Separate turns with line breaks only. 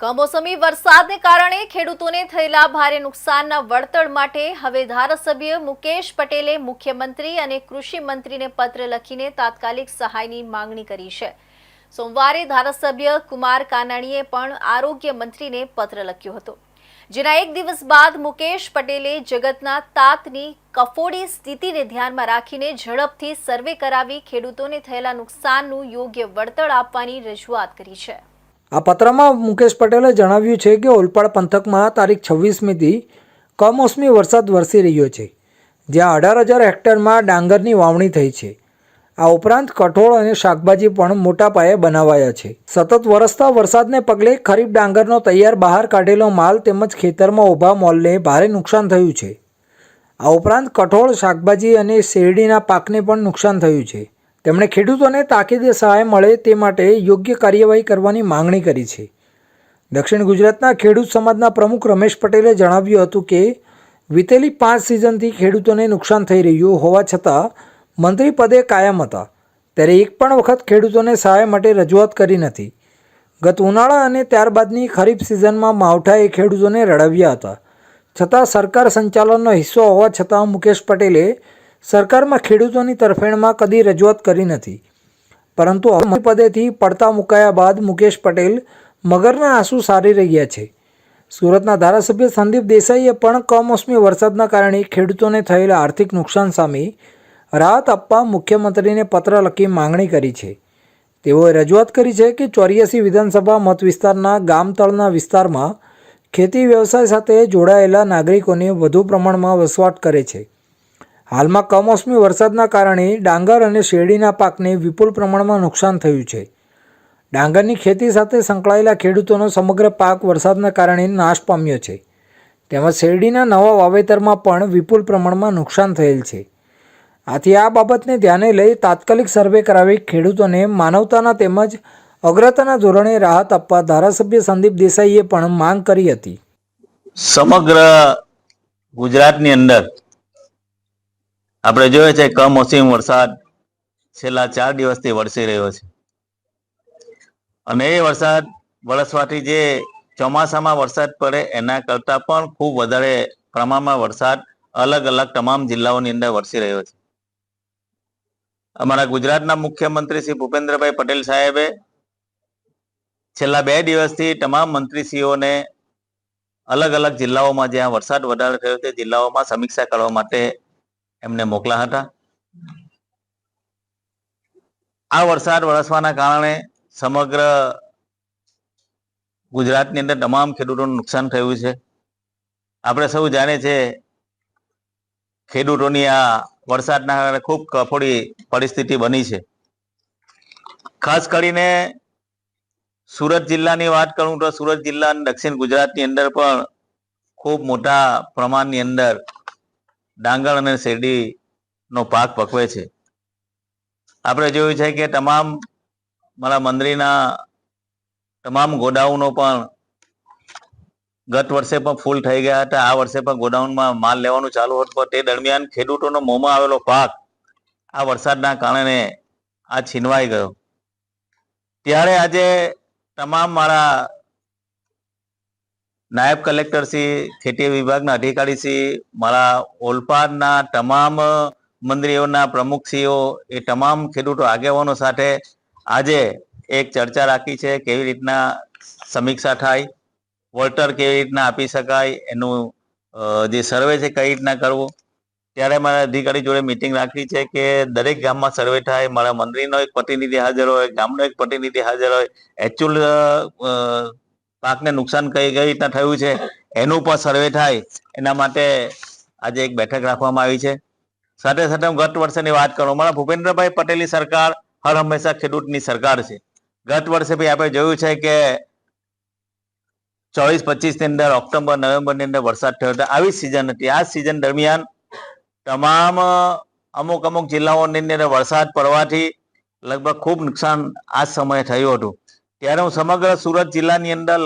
કમોસમી વરસાદને કારણે ખેડૂતોને થયેલા ભારે નુકસાનના વળતર માટે હવે ધારાસભ્ય મુકેશ પટેલે મુખ્યમંત્રી અને કૃષિ મંત્રીને પત્ર લખીને તાત્કાલિક સહાયની માંગણી કરી છે. સોમવારે ધારાસભ્ય કુમાર કાનાણીએ પણ આરોગ્ય મંત્રીને પત્ર લખ્યો હતો. જેના એક દિવસ બાદ મુકેશ પટેલે જગતના તાતની કફોડી સ્થિતિને ધ્યાનમાં રાખીને ઝડપથી સર્વે કરાવી ખેડૂતોને થયેલા નુકસાનનું યોગ્ય વળતર આપવાની રજૂઆત કરી છે.
આ પત્રમાં મુકેશ પટેલે જણાવ્યું છે કે ઓલપાડ પંથકમાં તારીખ છવ્વીસમીથી કમોસમી વરસાદ વરસી રહ્યો છે, જ્યાં અઢાર હજાર હેક્ટરમાં ડાંગરની વાવણી થઈ છે. આ ઉપરાંત કઠોળ અને શાકભાજી પણ મોટા પાયે બનાવાયા છે. સતત વરસતા વરસાદને પગલે ખરીફ ડાંગરનો તૈયાર બહાર કાઢેલો માલ તેમજ ખેતરમાં ઊભા મોલને ભારે નુકસાન થયું છે. આ ઉપરાંત કઠોળ, શાકભાજી અને શેરડીના પાકને પણ નુકસાન થયું છે. તેમણે ખેડૂતોને તાકીદે સહાય મળે તે માટે યોગ્ય કાર્યવાહી કરવાની માંગણી કરી છે. દક્ષિણ ગુજરાતના ખેડૂત સમાજના પ્રમુખ રમેશ પટેલે જણાવ્યું હતું કે, વિતેલી પાંચ સિઝનથી ખેડૂતોને નુકસાન થઈ રહ્યું હોવા છતાં, મંત્રી પદે કાયમ હતા. ત્યારે એક પણ વખત ખેડૂતોને સહાય માટે રજૂઆત કરી નથી. ગત ઉનાળા અને ત્યારબાદની ખરીફ સિઝનમાં માવઠાએ ખેડૂતોને રડાવ્યા હતા. છતાં સરકાર સંચાલનનો હિસ્સો હોવા છતાં મુકેશ પટેલે સરકારમાં ખેડૂતોની તરફેણમાં કદી રજૂઆત કરી નથી. પરંતુ પદેથી પડતા મુકાયા બાદ મુકેશ પટેલ મગરના આંસુ સારી રહ્યા છે. સુરતના ધારાસભ્ય સંદીપ દેસાઈએ પણ કમોસમી વરસાદના કારણે ખેડૂતોને થયેલા આર્થિક નુકસાન સામે રાહત આપવા મુખ્યમંત્રીને પત્ર લખી માંગણી કરી છે. તેઓએ રજૂઆત કરી છે કે ચોર્યાસી વિધાનસભા મત વિસ્તારના ગામતળના વિસ્તારમાં ખેતી વ્યવસાય સાથે જોડાયેલા નાગરિકોને વધુ પ્રમાણમાં વસવાટ કરે છે. હાલમાં કમોસમી વરસાદના કારણે ડાંગર અને શેરડીના પાકને વિપુલ પ્રમાણમાં નુકસાન થયું છે. ડાંગરની ખેતી સાથે સંકળાયેલા ખેડૂતોનો સમગ્ર પાક વરસાદના કારણે નાશ પામ્યો છે. તેમજ શેરડીના નવા વાવેતરમાં પણ વિપુલ પ્રમાણમાં નુકસાન થયેલ છે. આથી આ બાબતને ધ્યાને લઈ તાત્કાલિક સર્વે કરાવી ખેડૂતોને માનવતાના તેમજ અગ્રતાના ધોરણે રાહત આપવા ધારાસભ્ય સંદીપ દેસાઈએ પણ માંગ કરી હતી.
સમગ્ર ગુજરાતની અંદર આપણે જોઈએ છે કમોસમ વરસાદ છેલ્લા ચાર દિવસથી વરસી રહ્યો છે. અને એ વરસાદ વરસવાથી જે ચોમાસામાં વરસાદ પડે એના કરતાં પણ ખૂબ વધારે પ્રમાણમાં વરસાદ અલગ અલગ તમામ જિલ્લાઓની અંદર વરસી રહ્યો છે. અમારા ગુજરાતના મુખ્યમંત્રી શ્રી ભૂપેન્દ્રભાઈ પટેલ સાહેબે છેલ્લા બે દિવસથી તમામ મંત્રીશ્રીઓને અલગ અલગ જિલ્લાઓમાં જ્યાં વરસાદ વધારે થયો તે જિલ્લાઓમાં સમીક્ષા કરવા માટે એમને મોકલા હતા. આ વરસાદ વરસવાના કારણે સમગ્ર ગુજરાતની અંદર તમામ ખેડૂતોનું નુકસાન થયું છે. આપણે સૌ જાણીએ છીએ ખેડૂતોની આ વરસાદના કારણે ખૂબ કફોડી પરિસ્થિતિ બની છે. ખાસ કરીને સુરત જિલ્લાની વાત કરું તો સુરત જિલ્લા દક્ષિણ ગુજરાતની અંદર પણ ખૂબ મોટા પ્રમાણની અંદર ડાંગર અને શેરડીનો પાક પકવે છે. આપણે જોયું છે કે તમામ મારા મંદિરના તમામ ગોડાઉનો પણ ગત વર્ષે પણ ફૂલ થઈ ગયા હતા. આ વર્ષે પણ ગોડાઉનમાં માલ લેવાનું ચાલુ હતું. તે દરમિયાન ખેડૂતોનો મોંમાં આવેલો પાક આ વરસાદના કારણે આ છીનવાઈ ગયો. ત્યારે આજે તમામ મારા નાયબ કલેક્ટર શ્રી, ખેતી વિભાગના અધિકારી શ્રી, મારા ઓલપાડના તમામ મંત્રીઓના પ્રમુખશ્રીઓ એ તમામ ખેડૂતો આગેવાનો સાથે આજે એક ચર્ચા રાખી છે, કેવી રીતના સમીક્ષા થાય વળતર કેવી રીતના આપી શકાય, એનું જે સર્વે છે કઈ રીતના કરવું. ત્યારે મારા અધિકારી જોડે મિટિંગ રાખી છે કે દરેક ગામમાં સર્વે થાય, મારા મંત્રીનો એક પ્રતિનિધિ હાજર હોય, ગામનો એક પ્રતિનિધિ હાજર હોય એકચ્યુઅલ પાકને નુકસાન કઈ કઈ રીતના થયું છે, એનું પણ સર્વે થાય. એના માટે આજે એક બેઠક રાખવામાં આવી છે. સાથે સાથે હું ગત વર્ષની વાત કરું મારા ભૂપેન્દ્રભાઈ પટેલની સરકાર હર હંમેશા ખેડૂતની સરકાર છે. ગત વર્ષે ભાઈ આપણે જોયું છે કે ચોવીસ પચીસની અંદર ઓક્ટોબર, નવેમ્બરની અંદર વરસાદ થયો હતો. આવી સિઝન હતી. આ સિઝન દરમિયાન તમામ અમુક અમુક જિલ્લાઓની અંદર વરસાદ પડવાથી લગભગ ખૂબ નુકસાન આ સમયે થયું હતું. ત્યારે હું સમગ્ર સુરત જિલ્લાની અંદર